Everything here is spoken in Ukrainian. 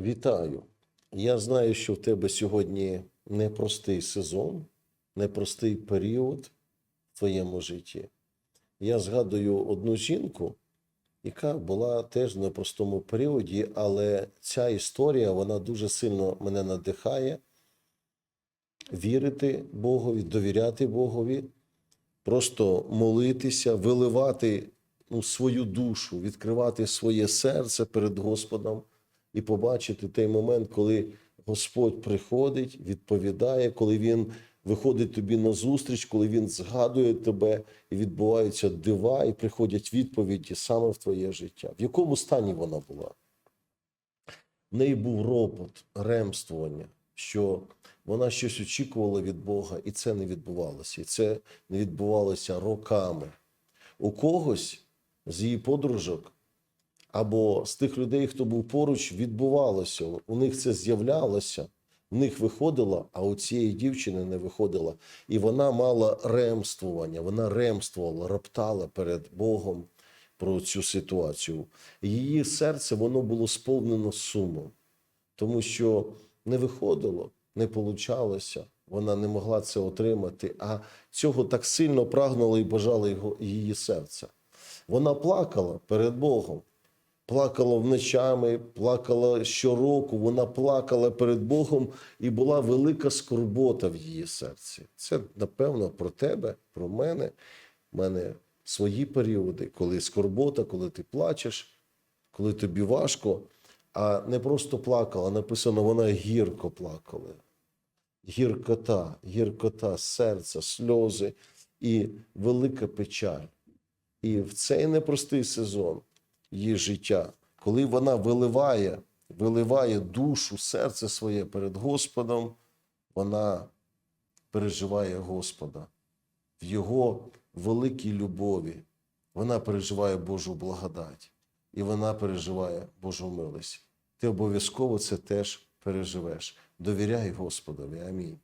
Вітаю. Я знаю, що в тебе сьогодні непростий сезон, непростий період в твоєму житті. Я згадую одну жінку, яка була теж в непростому періоді, але ця історія вона дуже сильно мене надихає вірити Богові, довіряти Богові, просто молитися, виливати ну, свою душу, відкривати своє серце перед Господом і побачити той момент, коли Господь приходить, відповідає, коли Він виходить тобі на зустріч, коли Він згадує тебе, і відбуваються дива, і приходять відповіді саме в твоє життя. В якому стані вона була? В неї був ропот, ремствування, що вона щось очікувала від Бога, і це не відбувалося. І це не відбувалося роками. У когось з її подружок або з тих людей, хто був поруч, відбувалося. У них це з'являлося, в них виходило, а у цієї дівчини не виходило. І вона мала ремствування, вона ремствувала, роптала перед Богом про цю ситуацію. Її серце воно було сповнено сумом, тому що не виходило, не получалося. Вона не могла це отримати, а цього так сильно прагнуло і бажало його, її серце. Вона плакала перед Богом, плакала вночами, плакала щороку, вона плакала перед Богом, і була велика скорбота в її серці. Це, напевно, про тебе, про мене. У мене свої періоди, коли скорбота, коли ти плачеш, коли тобі важко, а не просто плакала, написано, вона гірко плакала. Гіркота, гіркота серця, сльози і велика печаль. І в цей непростий сезон її життя, коли вона виливає, виливає душу, серце своє перед Господом, вона переживає Господа в Його великій любові. Вона переживає Божу благодать і вона переживає Божу милость. Ти обов'язково це теж переживеш. Довіряй Господові. Амінь.